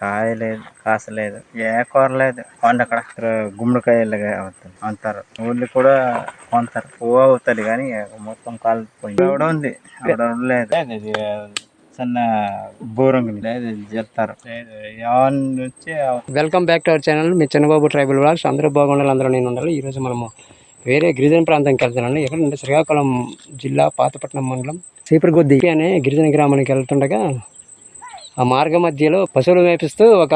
కాయలేదు కాసలేదు ఏ కూర లేదు కొండ అక్కడ ఇక్కడ గుమ్మడికాయలు అవుతుంది. అంటారు. ఊళ్ళు కూడా కొంటారు పువ్వు అవుతుంది కానీ మొత్తం కాలిపోయింది. ఆవిడ ఉంది. లేదు చిన్న బూరంగి లేదు చెప్తారు నుంచి welcome back to our channel. Me Chinnababu tribal vlogs అందరూ బాగుండాలి అందరూ నేను ఉండాలి. ఈరోజు మనము వేరే గిరిజన ప్రాంతానికి వెళ్తున్నాను. ఎక్కడంటే శ్రీకాకుళం జిల్లా పాతపట్నం మండలం చీపురుగొద్ది అనే గిరిజన గ్రామానికి వెళ్తుండగా ఆ మార్గ మధ్యలో పశువులు మేపిస్తూ ఒక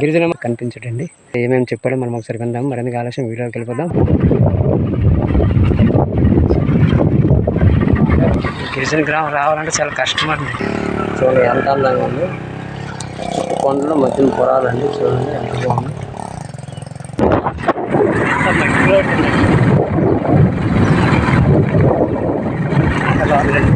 గిరిజన కనిపించడండి ఏమేమి చెప్పాడో మనం ఒకసారి విందాం. మరింత ఆలస్యం వీడియోకి వెళ్ళిపోదాం. గిరిజన గ్రామం రావాలంటే చాలా కష్టం అండి చూడండి ఎంత అందంగా ఉంది. కొండలు మధ్యన పొరాలండి చూడండి ఎంత బాగుంది. అంతా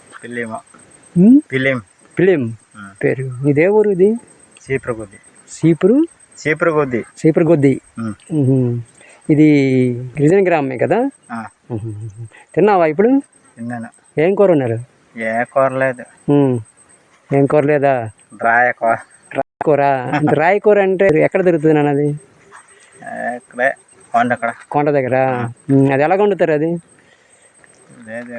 పిల్లేం. ఫిలిం పేరు. ఇదే ఊరు ఇది? చీపురు కొద్ది సీపురు చీపురు? కొద్ది సీపురు గొద్ది ఉమ్. ఉహుం. ఇది గిరిజన గ్రామమే కదా. తిన్నావా ఇప్పుడు? తిన్నాను. ఏం కూర ఉన్నారు ఏ కూర లేదు. ఉమ్. ఏం కూర లేదా? రాయ కూర. రాయి కూర. రాయి కూర అంటే ఎక్కడ దొరుకుతుంది నాన్న అది? కొండ కొండ దగ్గర. అది ఎలా వండుతారు అది? లేదు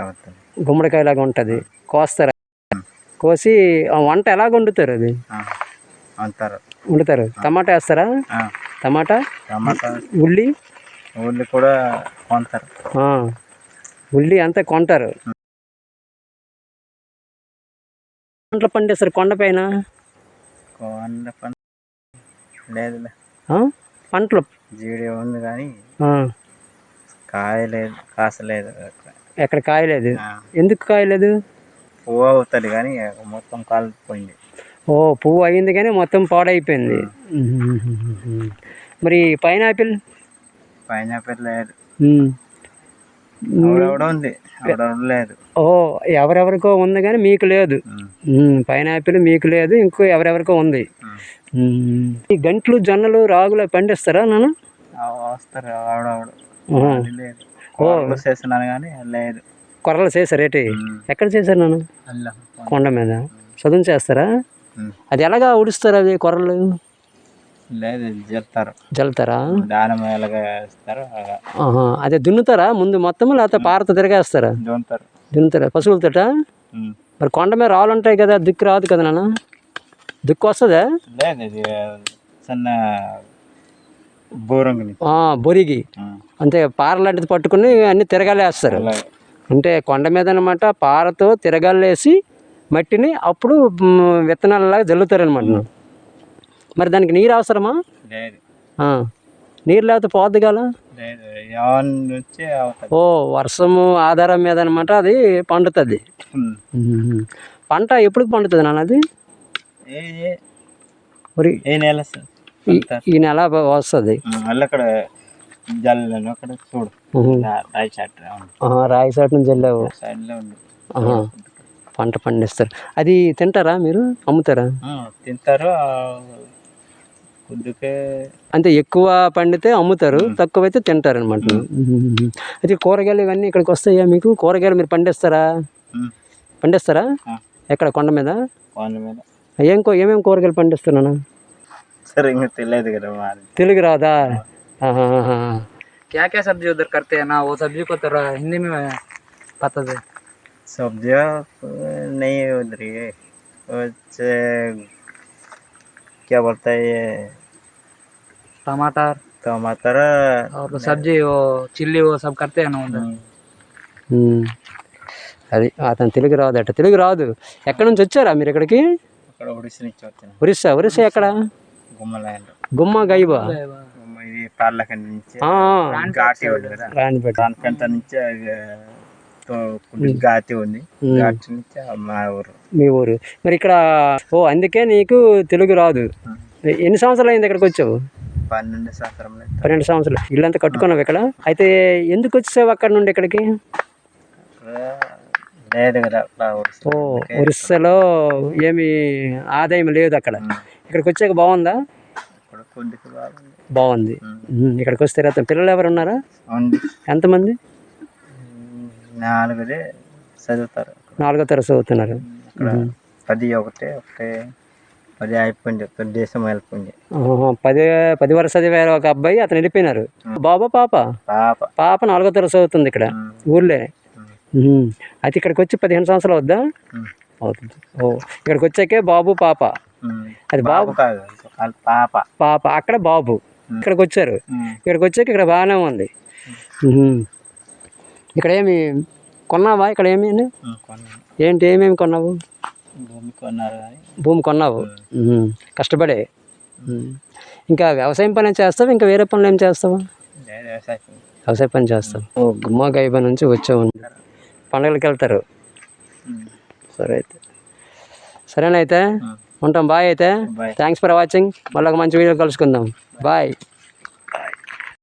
అవుతుంది గుమ్మడికాయ లాగా ఉంటుంది కోస్తారు కోసి వంట ఎలా వండుతారు అది వండుతారు టమాటా వేస్తారా టమాటా టమాటా ఉల్లి ఊళ్ళు కూడా కొంటారు ఉల్లి అంతా కొంటారు పంటలు పండిస్తారు కొండపైన కొండ పంట లేదులే ఆ? పంటలు జీడి ఉంది కానీ కాయలేదు కాసలేదు. ఎక్కడ కాయలేదు? ఎందుకు కాయలేదు? పువ్వు అవుతుంది కానీ మొత్తం కాలిపోయింది. ఓ పువ్వు అయింది కానీ మొత్తం పాడైపోయింది. మరి పైనాపిల్? పైనాపిల్ లేదు. ఉంది. లేదు. ఓ ఎవరెవరికో ఉంది కానీ మీకు లేదు. పైనాపిల్ మీకు లేదు ఇంకో ఎవరెవరికో ఉంది. ఈ గంట్లు జొన్నలు రాగులు పండిస్తారా నాన్న? వస్తారు ఆవిడ లేదు. కోళ్ళు చేస్తున్నాను కానీ లేదు. కొర్రలు చేశారు ఏంటి? ఎక్కడ చేశారు నాన్న? కొండ. మీద. చదువు చేస్తారా. అది ఎలాగా ఉడుస్తారు అవి కొర్రలు లేదు చెప్తారు జల్లుతారా. దానం ఎలాగ వేస్తారు. అదే దున్నుతారా? ముందు మొత్తం లేకపోతే పారతో తిరగేస్తారా? దొంతారు దున్నుతారా? పశువులతోట. మరి కొండ మీద రాళ్ళు ఉంటాయి కదా దిక్కు రాదు కదా నాన్న? దిక్కు వస్తుందా? లేదు చిన్న బొరిగి. ఉమ్, అంతే పార లాంటిది పట్టుకుని అన్ని తిరగాలేస్తారు. అంటే కొండ మీద అనమాట పారతో తిరగాలేసి మట్టిని అప్పుడు విత్తనాలలాగా జల్లుతారనమాట మరి దానికి నీరు అవసరమా. నీరు లేకపోతే పోద్ది కదా ఓ వర్షము ఆధారం మీద అనమాట అది పండుతుంది. పంట ఎప్పుడు పండుతుంది నాన్న అది? ఈ- నెల వస్తుంది. జల్లను అక్కడ చూడు. రాయి చాట్ రాయి సైడ్ నుంచి వెళ్ళావు సైడ్లో. పంట పండిస్తారు. అది తింటారా మీరు? అమ్ముతారా? తింటారు. ఆ, కొద్దిగా అంటే ఎక్కువ పండితే అమ్ముతారు తక్కువ అయితే తింటారు అనమాట అయితే కూరగాయలు ఇవన్నీ ఇక్కడికి వస్తాయా మీకు? కూరగాయలు మీరు పండిస్తారా? పండిస్తారా? ఎక్కడ? కొండ మీద? వాళ్ళ మీద. ఏం ఏమేమి కూరగాయలు పండిస్తున్నాను సరే ఇంకా తెలియదు కదా తెలుగు రాదా? ఆహా. क्या क्या सब्जी उधर करते हैं ना वो सब्जी को तो र- हिंदी में पता है सब्जियाँ नहीं उधर ये वो क्या बोलता है ये टमाटर टमाटर और सब्जी वो चिल्ली वो सब करते हैं ना उधर हम्म, ఉమ్. అది అతను తెలుగు రాదట తెలుగు రాదు ఎక్కడి నుంచి వచ్చారా మీరు ఇక్కడికి అక్కడ ఒడిసి నుంచి వచ్చిన ఒరిస్సా ఒరిస్సా ఎక్కడ గుమ్మలాండ్ గుమ్మ గైబా గుమ్మ ఇది పార్లకి నుంచి ఘాటి ఉంది కదా. దానికంత నుంచి ఘాటి ఉంది. ఘాటి నుంచి మా ఊరు. మీ ఊరు. మరి ఇక్కడ ఓ అందుకే నీకు తెలుగు రాదు. ఎన్ని సంవత్సరాలు అయింది ఇక్కడికి వచ్చావు? పన్నెండు సంవత్సరంలో పన్నెండు సంవత్సరాలు. ఇల్లంతా కట్టుకున్నావు ఇక్కడ. అయితే ఎందుకు వచ్చావు అక్కడ నుండి ఇక్కడికి? లేదు కదా. ఓ ఒరిస్సాలో ఏమి ఆదాయం లేదు అక్కడ. ఇక్కడికి వచ్చాక బాగుందా? ఇక్కడ బాగుంది. బాగుంది. ఇక్కడికి వస్తే రత్నం పిల్లలు ఎవరు ఉన్నారా? ఎంతమంది? నాలుగుదే చదువుతారు. నాలుగో తరగతి చదువుతున్నారు. పది ఒకటే ఒకటే పది అయిపోయింది. దేశం వెళ్ళిపోయింది. పది పది వరుస చదివారు ఒక అబ్బాయి అతను వెళ్ళిపోయినారు. బాబా పాప? పాప. పాప నాలుగో తరగతి చదువుతుంది ఇక్కడ ఊర్లే. అయితే ఇక్కడికి వచ్చి పదిహేను సంవత్సరాలు వద్దా అవుతుంది. ఓ ఇక్కడికి వచ్చాకే బాబు పాప. అది బాబు కాదు పాప. పాప అక్కడ బాబు. ఇక్కడికి వచ్చారు ఇక్కడికి వచ్చాక ఇక్కడ బాగానే ఉంది. ఇక్కడ ఏమి కొన్నావా? ఇక్కడ ఏమి ఏంటి? ఏమేమి కొన్నావు? భూమి కొన్నావు. కష్టపడే. ఇంకా వ్యవసాయం పని చేస్తావా? ఇంకా వేరే పనులు ఏం చేస్తావా? వ్యవసాయం పని. చేస్తావు. ఓ గుమ్మా గైబా నుంచి వచ్చావు. పండగలకి వెళ్తారు. సరే అయితే. సరేనైతే. ఉంటాం. బాయ్ అయితే. థ్యాంక్స్ ఫర్ వాచింగ్ మళ్ళీ ఒక మంచి వీడియో కలుసుకుందాం. బాయ్